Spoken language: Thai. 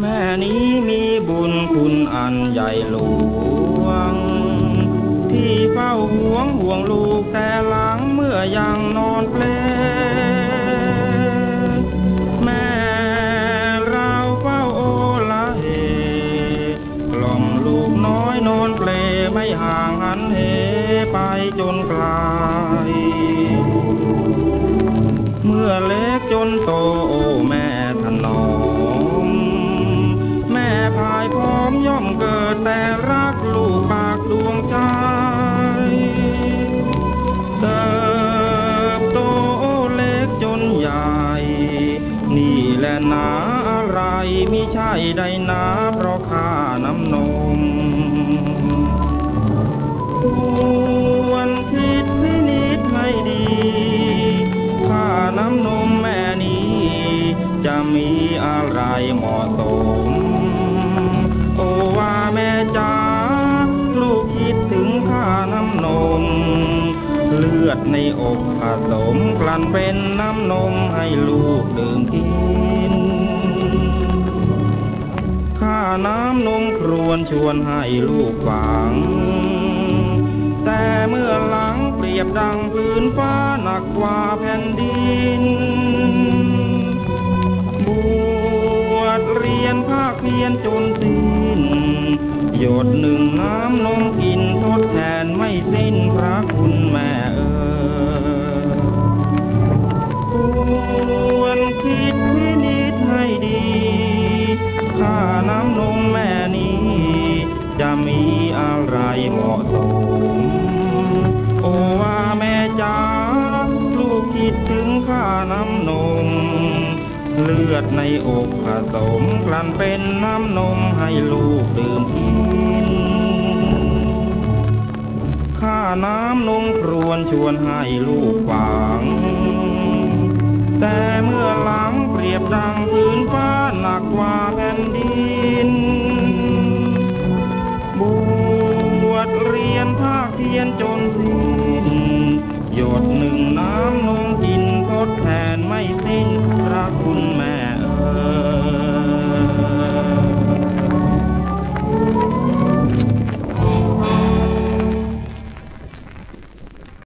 แม่นี้มีบุญคุณอันใหญ่หลวง ที่เฝ้าห่วงห่วงลูกแต่หลังเมื่อยังนอนเพลแม่เราเฝ้าโอละเอกล่อมลูกน้อยนอนเพลไม่ห่างหันเหไปจนไกลเมื่อเล็กจนโตโอแม่ถนอมแม่พายพร้อมย่อมเกิดแต่รัก และนาอะไรมิใช่ใดนาเพราะข้าน้ำนมวันคิดพินิจให้ดีข้าน้ำนมแม่นี้ จะมีอะไรเหมาะสม ลือดในอกผสมกลั่นเป็นน้ำนมให้ลูกดื่มกิน ข้าน้ำนมครวนชวนให้ลูกฟัง แต่เมื่อหลังเปรียบดังพื้นฟ้าหนักกว่าแผ่นดิน บวชเรียนภาคเพียนจนสิ้นหยดหนึ่งน้ำนมกิ มีอะไรเหมาะสม โอว่าแม่จ๋าลูกคิดถึงค่าน้ำนม เลือดในอกผสมกลั่นเป็นน้ำนมให้ลูกดื่มกินข้าน้ำนมครวนชวนให้ลูกฟัง แต่เมื่อหลังเปรียบดังพื้นฟ้าหนักกว่าแผ่นดิน สิ้นพระคุณแม่เอ๋